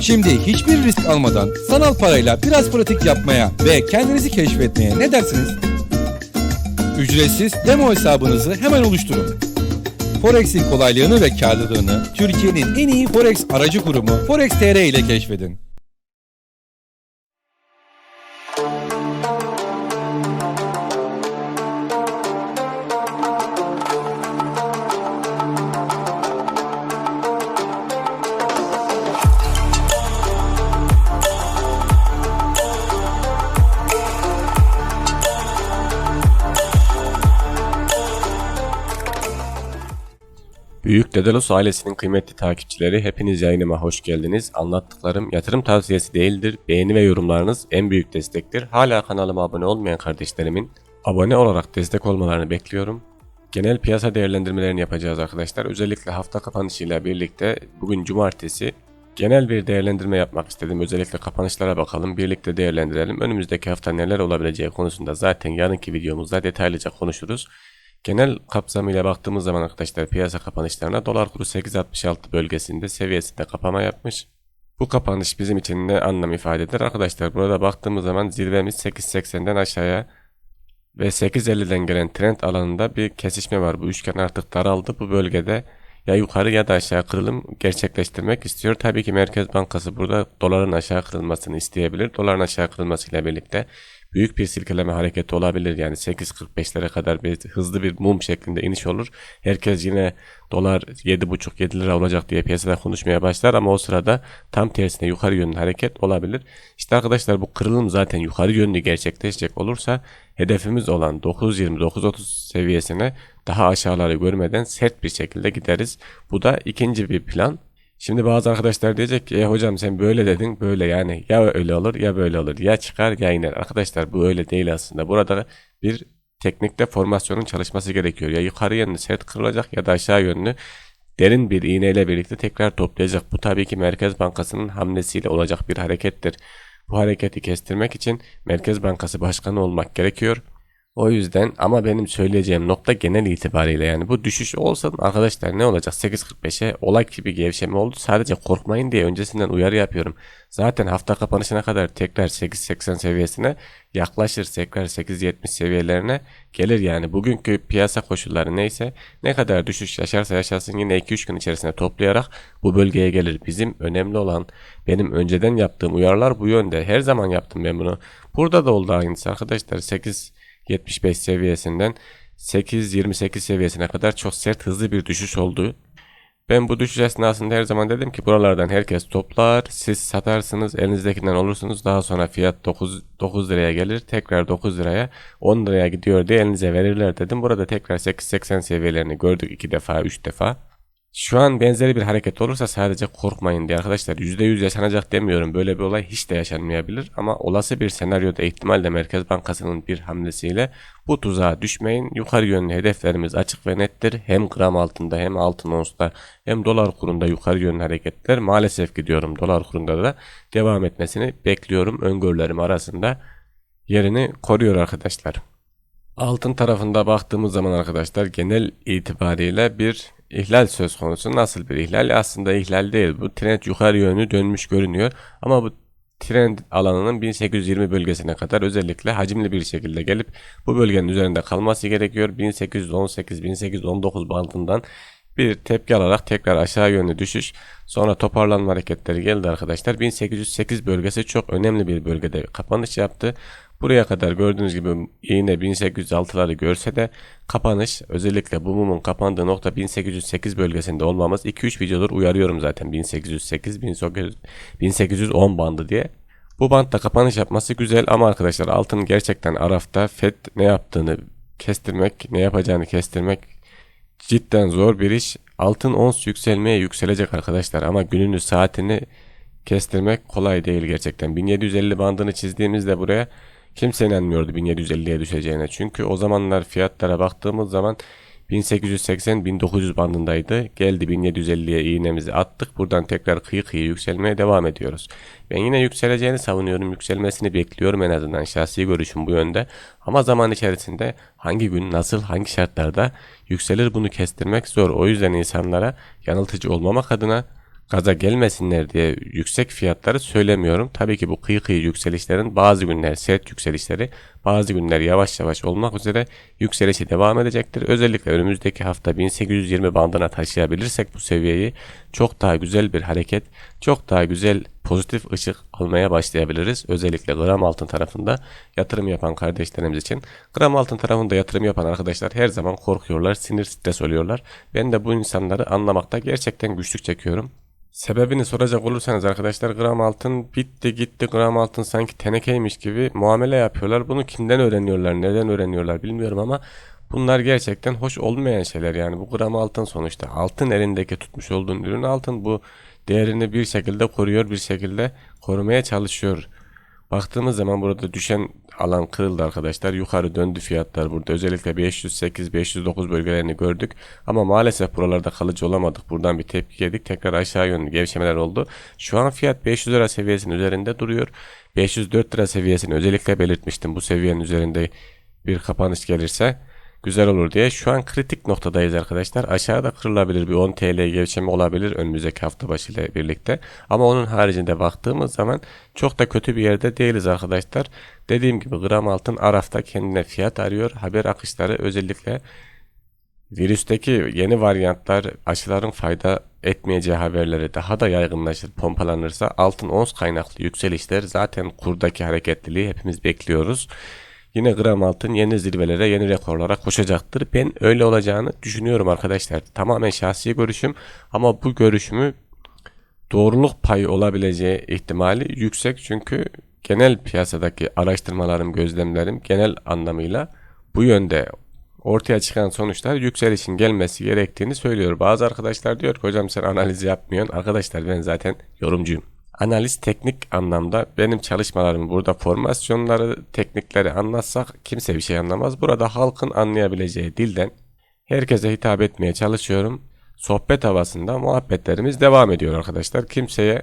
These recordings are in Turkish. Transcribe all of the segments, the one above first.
Şimdi hiçbir risk almadan sanal parayla biraz pratik yapmaya ve kendinizi keşfetmeye ne dersiniz? Ücretsiz demo hesabınızı hemen oluşturun. Forex'in kolaylığını ve karlılığını Türkiye'nin en iyi Forex aracı kurumu Forex TR ile keşfedin. Büyük Dedelos ailesinin kıymetli takipçileri hepiniz yayınıma hoş geldiniz. Anlattıklarım yatırım tavsiyesi değildir. Beğeni ve yorumlarınız en büyük destektir. Hala kanalıma abone olmayan kardeşlerimin abone olarak destek olmalarını bekliyorum. Genel piyasa değerlendirmelerini yapacağız arkadaşlar. Özellikle hafta kapanışıyla birlikte bugün cumartesi genel bir değerlendirme yapmak istedim. Özellikle kapanışlara bakalım, birlikte değerlendirelim. Önümüzdeki hafta neler olabileceği konusunda zaten yarınki videomuzda detaylıca konuşuruz. Genel kapsamıyla baktığımız zaman arkadaşlar piyasa kapanışlarına dolar kuru 8.66 bölgesinde seviyesinde kapama yapmış. Bu kapanış bizim için ne anlam ifade eder? Arkadaşlar burada baktığımız zaman zirvemiz 8.80'den aşağıya ve 8.50'den gelen trend alanında bir kesişme var. Bu üçgen artık daraldı. Bu bölgede ya yukarı ya da aşağı kırılım gerçekleştirmek istiyor. Tabii ki Merkez Bankası burada doların aşağı kırılmasını isteyebilir. Doların aşağı kırılmasıyla birlikte büyük bir silkeleme hareketi olabilir. Yani 8.45'lere kadar bir hızlı bir mum şeklinde iniş olur. Herkes yine dolar 7.5-7 lira olacak diye piyasada konuşmaya başlar ama o sırada tam tersine yukarı yönlü hareket olabilir. İşte arkadaşlar bu kırılım zaten yukarı yönlü gerçekleşecek olursa hedefimiz olan 9.20-9.30 seviyesine daha aşağıları görmeden sert bir şekilde gideriz. Bu da ikinci bir plan. Şimdi bazı arkadaşlar diyecek ki e hocam sen böyle dedin böyle yani ya öyle olur ya böyle olur ya çıkar ya iner. Arkadaşlar bu öyle değil aslında. Burada bir teknikte formasyonun çalışması gerekiyor. Ya yukarı yönlü sert kırılacak ya da aşağı yönlü derin bir iğneyle birlikte tekrar toplayacak. Bu tabii ki Merkez Bankası'nın hamlesiyle olacak bir harekettir. Bu hareketi kestirmek için Merkez Bankası Başkanı olmak gerekiyor. O yüzden ama benim söyleyeceğim nokta genel itibariyle yani bu düşüş olsa arkadaşlar ne olacak 8.45'e olay gibi gevşeme oldu. Sadece korkmayın diye öncesinden uyarı yapıyorum. Zaten hafta kapanışına kadar tekrar 8.80 seviyesine yaklaşır. Tekrar 8.70 seviyelerine gelir yani. Bugünkü piyasa koşulları neyse ne kadar düşüş yaşarsa yaşasın yine 2-3 gün içerisinde toplayarak bu bölgeye gelir. Bizim önemli olan benim önceden yaptığım uyarılar bu yönde. Her zaman yaptım ben bunu. Burada da oldu aynısı arkadaşlar. 8 75 seviyesinden 8-28 seviyesine kadar çok sert hızlı bir düşüş oldu. Ben bu düşüş esnasında her zaman dedim ki buralardan herkes toplar, siz satarsınız, elinizdekinden olursunuz. Daha sonra fiyat 9, 9 liraya gelir, tekrar 9 liraya, 10 liraya gidiyor diye elinize verirler dedim. Burada tekrar 8.80 seviyelerini gördük 2 defa, 3 defa. Şu an benzeri bir hareket olursa sadece korkmayın diye arkadaşlar %100 yaşanacak demiyorum. Böyle bir olay hiç de yaşanmayabilir ama olası bir senaryoda ihtimalle Merkez Bankası'nın bir hamlesiyle bu tuzağa düşmeyin. Yukarı yönlü hedeflerimiz açık ve nettir. Hem gram altında hem altın onsta hem dolar kurunda yukarı yönlü hareketler maalesef gidiyorum. Dolar kurunda da devam etmesini bekliyorum. Öngörülerim arasında yerini koruyor arkadaşlar. Altın tarafında baktığımız zaman arkadaşlar genel itibariyle bir ihlal söz konusu. Nasıl bir ihlal? Aslında ihlal değil. Bu trend yukarı yönlü dönmüş görünüyor. Ama bu trend alanının 1820 bölgesine kadar özellikle hacimli bir şekilde gelip bu bölgenin üzerinde kalması gerekiyor. 1818-1819 bandından bir tepki alarak tekrar aşağı yönlü düşüş sonra toparlanma hareketleri geldi arkadaşlar. 1808 bölgesi çok önemli bir bölgede kapanış yaptı. Buraya kadar gördüğünüz gibi iğne 1806'ları görse de kapanış özellikle bu mumun kapandığı nokta 1808 bölgesinde olmamız 2-3 videodur uyarıyorum zaten 1808 1810 bandı diye. Bu bantta kapanış yapması güzel ama arkadaşlar altın gerçekten Araf'ta FED ne yaptığını kestirmek, ne yapacağını kestirmek cidden zor bir iş. Altın ons yükselmeye yükselecek arkadaşlar ama gününü saatini kestirmek kolay değil gerçekten. 1750 bandını çizdiğimizde buraya Kimse inanmıyordu 1750'ye düşeceğine. Çünkü o zamanlar fiyatlara baktığımız zaman 1880-1900 bandındaydı. Geldi 1750'ye iğnemizi attık. Buradan tekrar kıyı kıyı yükselmeye devam ediyoruz. Ben yine yükseleceğini savunuyorum. Yükselmesini bekliyorum en azından. Şahsi görüşüm bu yönde. Ama zaman içerisinde hangi gün, nasıl, hangi şartlarda yükselir bunu kestirmek zor. O yüzden insanlara yanıltıcı olmamak adına gaza gelmesinler diye yüksek fiyatları söylemiyorum. Tabii ki bu kıyı kıyı yükselişlerin bazı günler sert yükselişleri, bazı günler yavaş yavaş olmak üzere yükselişi devam edecektir. Özellikle önümüzdeki hafta 1820 bandına taşıyabilirsek bu seviyeyi çok daha güzel bir hareket, çok daha güzel pozitif ışık almaya başlayabiliriz. Özellikle gram altın tarafında yatırım yapan kardeşlerimiz için. Gram altın tarafında yatırım yapan arkadaşlar her zaman korkuyorlar, sinir stres oluyorlar. Ben de bu insanları anlamakta gerçekten güçlük çekiyorum. Sebebini soracak olursanız arkadaşlar gram altın bitti gitti gram altın sanki tenekeymiş gibi muamele yapıyorlar. Bunu kimden öğreniyorlar neden öğreniyorlar bilmiyorum ama bunlar gerçekten hoş olmayan şeyler yani bu gram altın sonuçta altın elindeki tutmuş olduğun ürün altın bu değerini bir şekilde koruyor bir şekilde korumaya çalışıyor. Baktığımız zaman burada düşen alan kırıldı arkadaşlar. Yukarı döndü fiyatlar burada. Özellikle 508, 509 bölgelerini gördük. Ama maalesef buralarda kalıcı olamadık. Buradan bir tepki yedik. Tekrar aşağı yönlü gevşemeler oldu. Şu an fiyat 500 lira seviyesinin üzerinde duruyor. 504 lira seviyesini özellikle belirtmiştim. Bu seviyenin üzerinde bir kapanış gelirse güzel olur diye. Şu an kritik noktadayız arkadaşlar. Aşağıda kırılabilir bir 10 TL gevşeme olabilir önümüzdeki hafta başı ile birlikte. Ama onun haricinde baktığımız zaman çok da kötü bir yerde değiliz arkadaşlar. Dediğim gibi gram altın Araf'ta kendine fiyat arıyor. Haber akışları özellikle virüsteki yeni varyantlar aşıların fayda etmeyeceği haberleri daha da yaygınlaşır, pompalanırsa altın ons kaynaklı yükselişler zaten kurdaki hareketliliği hepimiz bekliyoruz. Yine gram altın yeni zirvelere, yeni rekorlara koşacaktır. Ben öyle olacağını düşünüyorum arkadaşlar. Tamamen şahsi görüşüm ama bu görüşümü doğruluk payı olabileceği ihtimali yüksek. Çünkü genel piyasadaki araştırmalarım, gözlemlerim genel anlamıyla bu yönde ortaya çıkan sonuçlar yükselişin gelmesi gerektiğini söylüyor. Bazı arkadaşlar diyor ki hocam sen analiz yapmıyorsun. Arkadaşlar ben zaten yorumcuyum. Analiz teknik anlamda benim çalışmalarım burada formasyonları, teknikleri anlatsak kimse bir şey anlamaz. Burada halkın anlayabileceği dilden herkese hitap etmeye çalışıyorum. Sohbet havasında muhabbetlerimiz devam ediyor arkadaşlar. Kimseye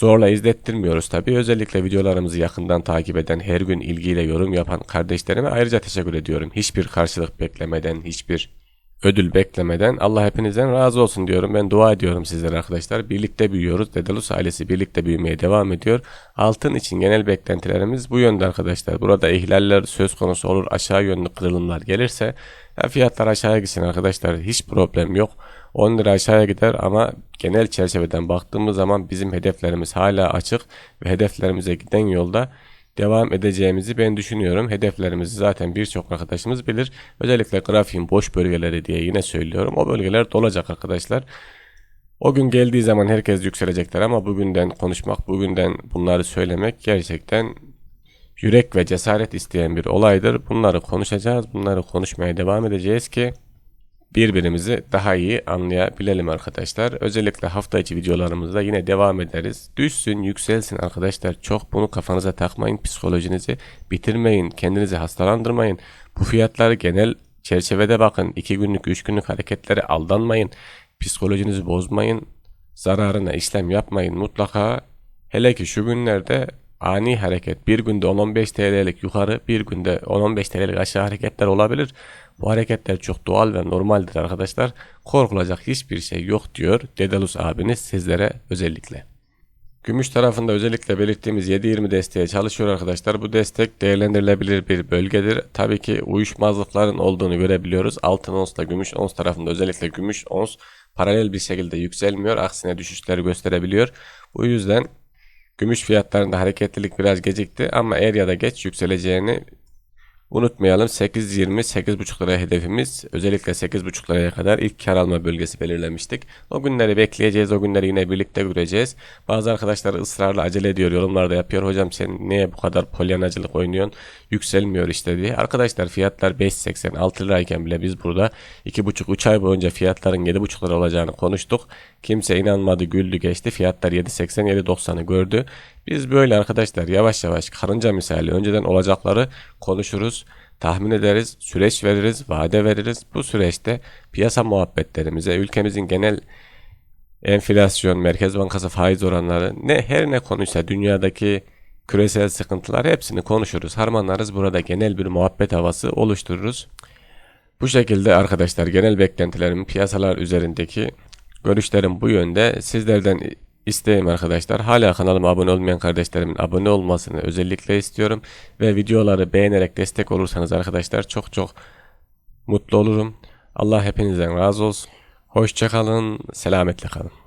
zorla izlettirmiyoruz tabi. Özellikle videolarımızı yakından takip eden, her gün ilgiyle yorum yapan kardeşlerime ayrıca teşekkür ediyorum. Hiçbir karşılık beklemeden, hiçbir ödül beklemeden Allah hepinizden razı olsun diyorum. Ben dua ediyorum sizlere arkadaşlar. Birlikte büyüyoruz. Dedalus ailesi birlikte büyümeye devam ediyor. Altın için genel beklentilerimiz bu yönde arkadaşlar. Burada ihlaller söz konusu olur. Aşağı yönlü kırılımlar gelirse ya fiyatlar aşağıya gitsin arkadaşlar. Hiç problem yok. 10 lira aşağıya gider ama genel çerçeveden baktığımız zaman bizim hedeflerimiz hala açık ve hedeflerimize giden yolda devam edeceğimizi ben düşünüyorum. Hedeflerimizi zaten birçok arkadaşımız bilir. Özellikle grafiğin boş bölgeleri diye yine söylüyorum. O bölgeler dolacak arkadaşlar. O gün geldiği zaman herkes yükselecekler ama bugünden konuşmak, bugünden bunları söylemek gerçekten yürek ve cesaret isteyen bir olaydır. Bunları konuşacağız, bunları konuşmaya devam edeceğiz ki birbirimizi daha iyi anlayabilelim arkadaşlar. Özellikle hafta içi videolarımızda yine devam ederiz. Düşsün, yükselsin arkadaşlar. Çok bunu kafanıza takmayın. Psikolojinizi bitirmeyin. Kendinizi hastalandırmayın. Bu fiyatları genel çerçevede bakın. 2 günlük, 3 günlük hareketlere aldanmayın. Psikolojinizi bozmayın. Zararına işlem yapmayın. Mutlaka hele ki şu günlerde ani hareket bir günde 10-15 TL'lik yukarı bir günde 10-15 TL'lik aşağı hareketler olabilir. Bu hareketler çok doğal ve normaldir arkadaşlar. Korkulacak hiçbir şey yok diyor Dedalus abiniz sizlere özellikle. Gümüş tarafında özellikle belirttiğimiz 7.20 desteğe çalışıyor arkadaşlar. Bu destek değerlendirilebilir bir bölgedir. Tabii ki uyuşmazlıkların olduğunu görebiliyoruz. Altın onsla gümüş ons tarafında özellikle gümüş ons paralel bir şekilde yükselmiyor. Aksine düşüşleri gösterebiliyor. Bu yüzden gümüş fiyatlarında hareketlilik biraz gecikti ama er ya da geç yükseleceğini Unutmayalım 8.20 8.5 lira hedefimiz. Özellikle 8.5 liraya kadar ilk kar alma bölgesi belirlemiştik. O günleri bekleyeceğiz. O günleri yine birlikte göreceğiz. Bazı arkadaşlar ısrarla acele ediyor. Yorumlarda yapıyor. Hocam sen niye bu kadar polyanacılık oynuyorsun? Yükselmiyor işte diye. Arkadaşlar fiyatlar 5.80 6 lirayken bile biz burada 2.5-3 ay boyunca fiyatların 7.5 lira olacağını konuştuk. Kimse inanmadı güldü geçti. Fiyatlar 7.80 7.90'ı gördü. Biz böyle arkadaşlar yavaş yavaş karınca misali önceden olacakları konuşuruz, tahmin ederiz, süreç veririz, vade veririz. Bu süreçte piyasa muhabbetlerimize, ülkemizin genel enflasyon, Merkez Bankası faiz oranları ne her ne konuysa dünyadaki küresel sıkıntılar hepsini konuşuruz, harmanlarız. Burada genel bir muhabbet havası oluştururuz. Bu şekilde arkadaşlar genel beklentilerim piyasalar üzerindeki görüşlerim bu yönde. Sizlerden isteğim arkadaşlar. Hala kanalıma abone olmayan kardeşlerimin abone olmasını özellikle istiyorum. Ve videoları beğenerek destek olursanız arkadaşlar çok çok mutlu olurum. Allah hepinizden razı olsun. Hoşçakalın, selametle kalın.